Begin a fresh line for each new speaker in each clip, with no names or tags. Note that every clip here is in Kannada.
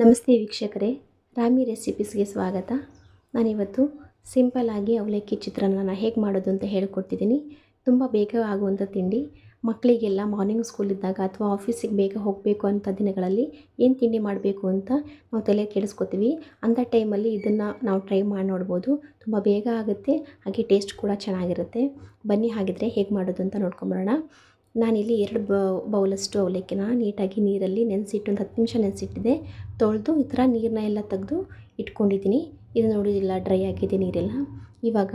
ನಮಸ್ತೆ ವೀಕ್ಷಕರೇ, ರಾಮಿ ರೆಸಿಪೀಸ್ಗೆ ಸ್ವಾಗತ. ನಾನಿವತ್ತು ಸಿಂಪಲ್ಲಾಗಿ ಅವಲಕ್ಕಿ ಚಿತ್ರಾನ್ನ ಹೇಗೆ ಮಾಡೋದು ಅಂತ ಹೇಳ್ಕೊಡ್ತಿದ್ದೀನಿ. ತುಂಬ ಬೇಗ ಆಗುವಂಥ ತಿಂಡಿ. ಮಕ್ಕಳಿಗೆಲ್ಲ ಮಾರ್ನಿಂಗ್ ಸ್ಕೂಲ್ ಇದ್ದಾಗ ಅಥವಾ ಆಫೀಸಿಗೆ ಬೇಗ ಹೋಗಬೇಕು ಅಂಥ ದಿನಗಳಲ್ಲಿ ಏನು ತಿಂಡಿ ಮಾಡಬೇಕು ಅಂತ ನಾವು ತಲೆ ಕೆಡಿಸ್ಕೊತೀವಿ. ಅಂಥ ಟೈಮಲ್ಲಿ ಇದನ್ನು ನಾವು ಟ್ರೈ ಮಾಡಿ ನೋಡ್ಬೋದು. ತುಂಬ ಬೇಗ ಆಗುತ್ತೆ. ಹಾಗೆ ಟೇಸ್ಟ್ ಕೂಡ ಚೆನ್ನಾಗಿರುತ್ತೆ. ಬನ್ನಿ ಹಾಗಿದ್ರೆ ಹೇಗೆ ಮಾಡೋದು ಅಂತ ನೋಡ್ಕೊಂಬರೋಣ. ನಾನಿಲ್ಲಿ ಎರಡು ಬೌಲಷ್ಟು ಅವಲಕ್ಕಿನ ನೀಟಾಗಿ ನೀರಲ್ಲಿ ನೆನೆಸಿಟ್ಟು, ಒಂದು ಹತ್ತು ನಿಮಿಷ ನೆನೆಸಿಟ್ಟಿದೆ. ತೊಳೆದು ಈ ಥರ ನೀರನ್ನ ಎಲ್ಲ ತೆಗೆದು ಇಟ್ಕೊಂಡಿದ್ದೀನಿ. ಇದು ನೋಡಿದಿಲ್ಲ ಡ್ರೈ ಆಗಿದೆ ನೀರೆಲ್ಲ. ಇವಾಗ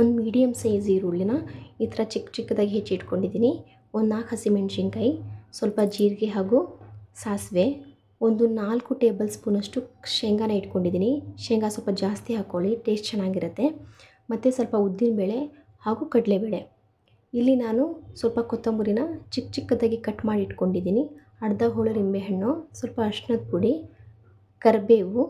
ಒಂದು ಮೀಡಿಯಮ್ ಸೈಜ್ ಈರುಳ್ಳಿನ ಈ ಥರ ಚಿಕ್ಕ ಚಿಕ್ಕದಾಗಿ ಹೆಚ್ಚಿ ಇಟ್ಕೊಂಡಿದ್ದೀನಿ. ಒಂದು ನಾಲ್ಕು ಹಸಿಮೆಣ್ಸಿನ್ಕಾಯಿ, ಸ್ವಲ್ಪ ಜೀರಿಗೆ ಹಾಗೂ ಸಾಸಿವೆ, ಒಂದು ನಾಲ್ಕು ಟೇಬಲ್ ಸ್ಪೂನಷ್ಟು ಶೇಂಗಾನ ಇಟ್ಕೊಂಡಿದ್ದೀನಿ. ಶೇಂಗಾ ಸ್ವಲ್ಪ ಜಾಸ್ತಿ ಹಾಕ್ಕೊಳ್ಳಿ ಟೇಸ್ಟ್ ಚೆನ್ನಾಗಿರುತ್ತೆ. ಮತ್ತು ಸ್ವಲ್ಪ ಉದ್ದಿನಬೇಳೆ ಹಾಗೂ ಕಡಲೆಬೇಳೆ. ಇಲ್ಲಿ ನಾನು ಸ್ವಲ್ಪ ಕೊತ್ತಂಬರಿನ ಚಿಕ್ಕ ಚಿಕ್ಕದಾಗಿ ಕಟ್ ಮಾಡಿ ಇಟ್ಕೊಂಡಿದ್ದೀನಿ. ಅರ್ಧ ಹೋಳು ನಿಂಬೆಹಣ್ಣು ಸ್ವಲ್ಪ ಅರ್ಶಿನದ ಪುಡಿ, ಕರಿಬೇವು,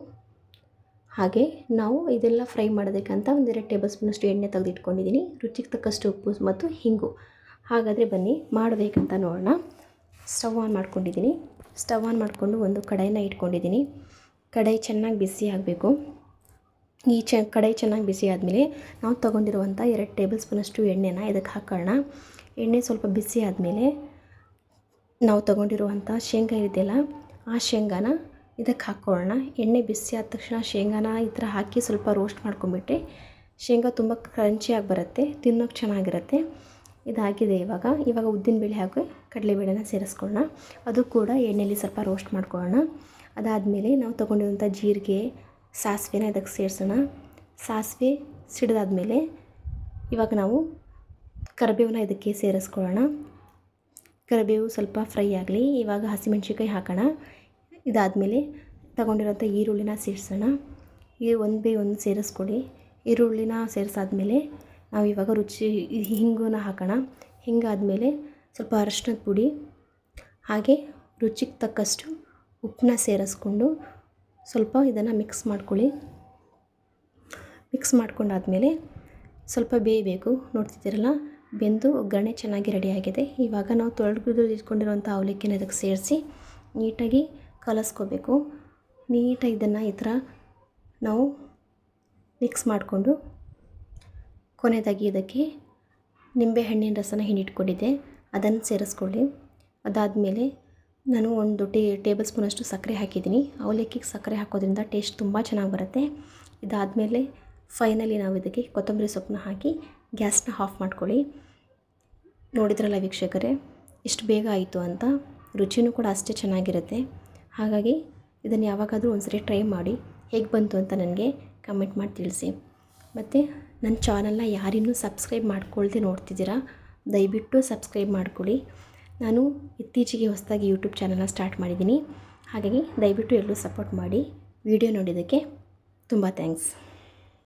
ಹಾಗೆ ನಾವು ಇದೆಲ್ಲ ಫ್ರೈ ಮಾಡೋದಕ್ಕಂತ ಒಂದೆರಡು ಟೇಬಲ್ ಸ್ಪೂನಷ್ಟು ಎಣ್ಣೆ ತೆಗೆದಿಟ್ಕೊಂಡಿದ್ದೀನಿ. ರುಚಿಗೆ ತಕ್ಕಷ್ಟು ಉಪ್ಪು ಮತ್ತು ಹಿಂಗು. ಹಾಗಾದರೆ ಬನ್ನಿ, ಮಾಡಬೇಕಂತ ನೋಡೋಣ. ಸ್ಟವ್ ಆನ್ ಮಾಡ್ಕೊಂಡಿದ್ದೀನಿ. ಸ್ಟವ್ ಆನ್ ಮಾಡಿಕೊಂಡು ಒಂದು ಕಡಾಯಿನ ಇಟ್ಕೊಂಡಿದ್ದೀನಿ. ಕಡಾಯಿ ಚೆನ್ನಾಗಿ ಬಿಸಿ ಆಗಬೇಕು. ಈ ಚ, ಕಡಾಯಿ ಚೆನ್ನಾಗಿ ಬಿಸಿ ಆದಮೇಲೆ ನಾವು ತೊಗೊಂಡಿರುವಂಥ ಎರಡು ಟೇಬಲ್ ಸ್ಪೂನಷ್ಟು ಎಣ್ಣೆನ ಇದಕ್ಕೆ ಹಾಕೋಣ ಎಣ್ಣೆ ಸ್ವಲ್ಪ ಬಿಸಿ ಆದಮೇಲೆ ನಾವು ತೊಗೊಂಡಿರುವಂಥ ಶೇಂಗಾ ಇದೆಯಲ್ಲ ಆ ಶೇಂಗಾನ ಇದಕ್ಕೆ ಹಾಕ್ಕೊಳ್ಳೋಣ ಎಣ್ಣೆ ಬಿಸಿ ಆದ ತಕ್ಷಣ ಶೇಂಗಾನ ಈ ಥರ ಹಾಕಿ ಸ್ವಲ್ಪ ರೋಸ್ಟ್ ಮಾಡ್ಕೊಂಬಿಟ್ಟು ಶೇಂಗಾ ತುಂಬ ಕ್ರಂಚಿಯಾಗಿ ಬರುತ್ತೆ, ತಿನ್ನೋಕೆ ಚೆನ್ನಾಗಿರುತ್ತೆ. ಇದಾಗಿದೆ ಇವಾಗ. ಇವಾಗ ಉದ್ದಿನಬೇಳೆ ಹಾಕಿ ಕಡಲೆಬೇಳೆನ ಸೇರಿಸ್ಕೊಳ್ಳೋಣ. ಅದು ಕೂಡ ಎಣ್ಣೆಯಲ್ಲಿ ಸ್ವಲ್ಪ ರೋಸ್ಟ್ ಮಾಡ್ಕೊಳ್ಳೋಣ. ಅದಾದಮೇಲೆ ನಾವು ತೊಗೊಂಡಿರುವಂಥ ಜೀರಿಗೆ ಸಾಸಿವೆನ ಇದಕ್ಕೆ ಸೇರಿಸೋಣ. ಸಾಸಿವೆ ಸಿಡಿದಾದ್ಮೇಲೆ ಇವಾಗ ನಾವು ಕರಿಬೇವನ್ನ ಇದಕ್ಕೆ ಸೇರಿಸ್ಕೊಳ್ಳೋಣ. ಕರಿಬೇವು ಸ್ವಲ್ಪ ಫ್ರೈ ಆಗಲಿ, ಇವಾಗ ಹಸಿಮೆಣ್ಸಿನ್ಕಾಯಿ ಹಾಕೋಣ. ಇದಾದಮೇಲೆ ತಗೊಂಡಿರೋಂಥ ಈರುಳ್ಳಿನ ಸೇರಿಸೋಣ. ಈ ಒಂದು ಬೇ ಒಂದು ಸೇರಿಸ್ಕೊಳ್ಳಿ. ಈರುಳ್ಳಿನ ಸೇರಿಸಾದ್ಮೇಲೆ ನಾವು ಇವಾಗ ರುಚಿ ಹಿಂಗನ್ನ ಹಾಕೋಣ. ಹಿಂಗಾದಮೇಲೆ ಸ್ವಲ್ಪ ಅರಶಿನದ ಪುಡಿ, ಹಾಗೆ ರುಚಿಗೆ ತಕ್ಕಷ್ಟು ಉಪ್ಪನ್ನ ಸೇರಿಸ್ಕೊಂಡು ಸ್ವಲ್ಪ ಇದನ್ನು ಮಿಕ್ಸ್ ಮಾಡ್ಕೊಳ್ಳಿ. ಮಿಕ್ಸ್ ಮಾಡ್ಕೊಂಡಾದಮೇಲೆ ಸ್ವಲ್ಪ ಬೇಯಬೇಕು. ನೋಡ್ತಿದ್ದೀರಲ್ಲ, ಬೆಂದು ಒಗ್ಗರಣೆ ಚೆನ್ನಾಗಿ ರೆಡಿಯಾಗಿದೆ ಇವಾಗ ನಾವು ತೊಳೆದು ಇಟ್ಕೊಂಡಿರುವಂಥ ಅವಲಕ್ಕಿನ ಇದಕ್ಕೆ ಸೇರಿಸಿ ನೀಟಾಗಿ ಕಲಸ್ಕೋಬೇಕು. ನೀಟಾಗಿ ಇದನ್ನು ಈ ಥರ ನಾವು ಮಿಕ್ಸ್ ಮಾಡಿಕೊಂಡು ಕೊನೆಯದಾಗಿ ಇದಕ್ಕೆ ನಿಂಬೆಹಣ್ಣಿನ ರಸನ ಹಿಂಡಿಟ್ಕೊಂಡಿದ್ದೆ. ಅದನ್ನು ಸೇರಿಸ್ಕೊಳ್ಳಿ. ಅದಾದಮೇಲೆ ನಾನು ಒಂದು ಟೇ, ಟೇಬಲ್ ಸ್ಪೂನಷ್ಟು ಸಕ್ಕರೆ ಹಾಕಿದ್ದೀನಿ. ಅವಲಕ್ಕಿಗೆ ಸಕ್ಕರೆ ಹಾಕೋದ್ರಿಂದ ಟೇಸ್ಟ್ ತುಂಬ ಚೆನ್ನಾಗಿ ಬರುತ್ತೆ. ಇದಾದಮೇಲೆ ಫೈನಲಿ ನಾವು ಇದಕ್ಕೆ ಕೊತ್ತಂಬರಿ ಸೊಪ್ಪನ್ನ ಹಾಕಿ ಗ್ಯಾಸ್ನ ಆಫ್ ಮಾಡ್ಕೊಳ್ಳಿ. ನೋಡಿದ್ರಲ್ಲ ವೀಕ್ಷಕರೇ, ಇಷ್ಟು ಬೇಗ ಆಯಿತು ಅಂತ. ರುಚಿನೂ ಕೂಡ ಅಷ್ಟೇ ಚೆನ್ನಾಗಿರುತ್ತೆ. ಹಾಗಾಗಿ ಇದನ್ನು ಯಾವಾಗಾದರೂ ಒಂದ್ಸರಿ ಟ್ರೈ ಮಾಡಿ. ಹೇಗೆ ಬಂತು ಅಂತ ನನಗೆ ಕಮೆಂಟ್ ಮಾಡಿ ತಿಳಿಸಿ. ಮತ್ತು ನನ್ನ ಚಾನಲ್ನ ಯಾರಿನ್ನೂ ಸಬ್ಸ್ಕ್ರೈಬ್ ಮಾಡ್ಕೊಳ್ದೆ ನೋಡ್ತಿದ್ದೀರಾ, ದಯವಿಟ್ಟು ಸಬ್ಸ್ಕ್ರೈಬ್ ಮಾಡ್ಕೊಳ್ಳಿ. ನಾನು ಇತ್ತೀಚೆಗೆ ಹೊಸದಾಗಿ ಯೂಟ್ಯೂಬ್ ಚಾನಲ್ನ ಸ್ಟಾರ್ಟ್ ಮಾಡಿದ್ದೀನಿ. ಹಾಗಾಗಿ ದಯವಿಟ್ಟು ಎಲ್ಲರೂ ಸಪೋರ್ಟ್ ಮಾಡಿ. ವಿಡಿಯೋ ನೋಡಿದ್ದಕ್ಕೆ ತುಂಬ ಥ್ಯಾಂಕ್ಸ್